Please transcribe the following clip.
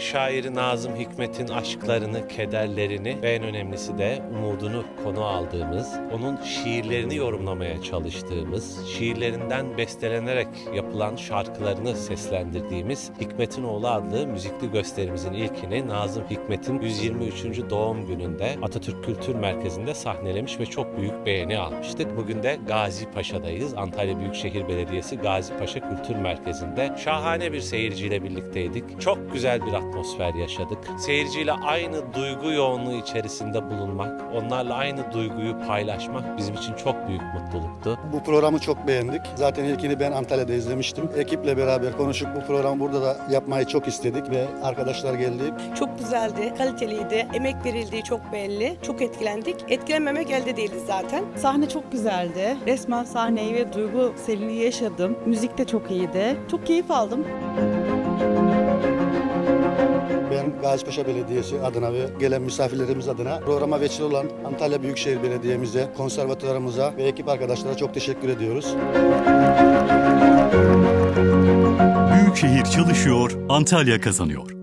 şairi Nazım Hikmet'in aşklarını, kederlerini ve en önemlisi de umudunu konu aldığımız, onun şiirlerini yorumlamaya çalıştığımız, şiirlerinden bestelenerek yapılan şarkılarını seslendirdiğimiz Hikmet'in Oğlu adlı müzikli gösterimizin ilkini Nazım Hikmet'in 123. doğum gününde Atatürk Kültür Merkezi'nde sahnelemiş ve çok büyük beğeni almıştık. Bugün de Gazi Paşa'dayız. Antalya Büyükşehir Belediyesi Gazi Paşa Kültür Merkezi'nde şahane bir seyirciyle birlikteydik. Çok güzel bir atmosfer yaşadık. Seyirciyle aynı duygu yoğunluğu içerisinde bulunmak, onlarla aynı duyguyu paylaşmak bizim için çok büyük mutluluktu. Bu programı çok beğendik. Zaten ilkini ben Antalya'da izlemiştim. Ekiple beraber konuşup bu programı burada da yapmayı çok istedik ve arkadaşlar geldi. Çok güzeldi, kaliteliydi, emek verildiği çok belli. Çok etkilendik. Etkilenmemek elde değiliz zaten. Sahne çok güzeldi. Resmen sahneyi ve duygu selini yaşadım. Müzik de çok iyiydi. Çok keyif aldım. Gazipaşa Belediyesi adına ve gelen misafirlerimiz adına programa vesile olan Antalya Büyükşehir Belediye'mize, konservatuarımıza ve ekip arkadaşlara çok teşekkür ediyoruz. Büyükşehir çalışıyor, Antalya kazanıyor.